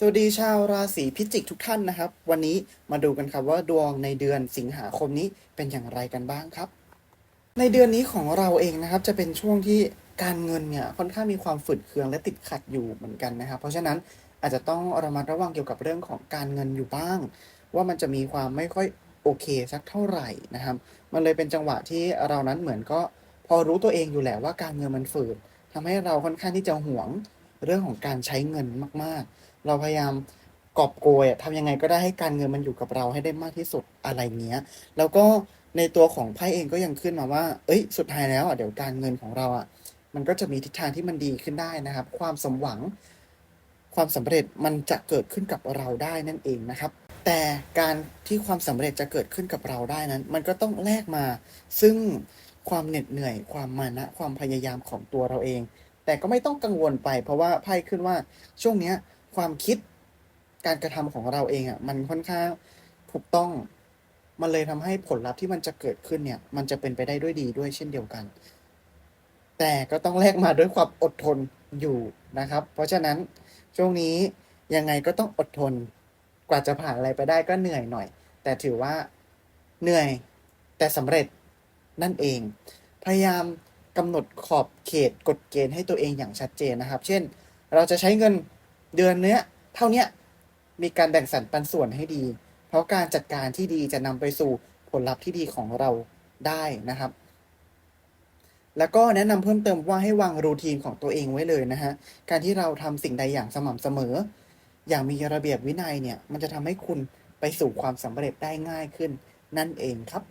สวัสดีชาวราศีพิจิกทุกท่านนะครับ วันนี้มาดูกันครับว่าดวงในเดือนสิงหาคมนี้เป็นอย่างไรกันบ้างครับ ในเดือนนี้ของเราเองนะครับ จะเป็นช่วงที่การเงินเนี่ยค่อนข้างมีความฝืดเคืองและติดขัดอยู่เหมือนกันนะครับ เพราะฉะนั้นอาจจะต้องระมัดระวังเกี่ยวกับเรื่องของการเงินอยู่บ้าง ว่ามันจะมีความไม่ค่อยโอเคสักเท่าไหร่นะครับ มันเลยเป็นจังหวะที่เรานั้นเหมือนก็พอรู้ตัวเองอยู่แหละว่าการเงินมันฝืดทำให้เราค่อนข้างที่จะหวง เรื่องของการใช้เงินมาก ๆ เราพยายามกอบโกยอะทำยังไงก็ได้ให้การเงินมันอยู่กับเราให้ได้มากที่สุดอะไรเงี้ย แล้วก็ในตัวของไพ่เองก็ยังขึ้นมาว่า เอ้ย สุดท้ายแล้วอะเดี๋ยวการเงินของเราอะ มันก็จะมีทิศทางที่มันดีขึ้นได้นะครับ ความสมหวัง ความสำเร็จมันจะเกิดขึ้นกับเราได้นั่นเองนะครับ แต่การที่ความสำเร็จจะเกิดขึ้นกับเราได้นั้น มันก็ต้องแลกมา ซึ่งความเหน็ดเหนื่อย ความมานะ ความพยายามของตัวเราเอง แต่ก็ไม่ต้องกังวลไป เพราะว่าไพ่ขึ้นว่าช่วงเนี้ย ความคิดการกระทำของเราเองอะ มันค่อนข้างถูกต้องมันเลยทำให้ผลลัพธ์ที่มันจะเกิดขึ้นเนี่ย มันจะเป็นไปได้ด้วยดีด้วยเช่นเดียวกัน แต่ก็ต้องแลกมาด้วยความอดทนอยู่นะครับ เพราะฉะนั้นช่วงนี้ยังไงก็ต้องอดทนกว่าจะผ่านอะไรไปได้ก็เหนื่อยหน่อย แต่ถือว่าเหนื่อยแต่สำเร็จนั่นเอง พยายาม กำหนดขอบเขตกฎเกณฑ์ให้ตัวเองอย่างชัดเจนนะครับ เช่น เราจะใช้เงินเดือนเนี้ยเท่าเนี้ยมีการแบ่งสรรปันส่วนให้ดี เพราะการจัดการที่ดีจะนำไปสู่ผลลัพธ์ที่ดีของเราได้นะครับ แล้วก็แนะนำเพิ่มเติมว่าให้วางรูทีนของตัวเองไว้เลยนะฮะ การที่เราทำสิ่งใดอย่างสม่ำเสมอ อย่างมีระเบียบวินัยเนี่ย มันจะทำให้คุณไปสู่ความสำเร็จได้ง่ายขึ้นนั่นเองครับ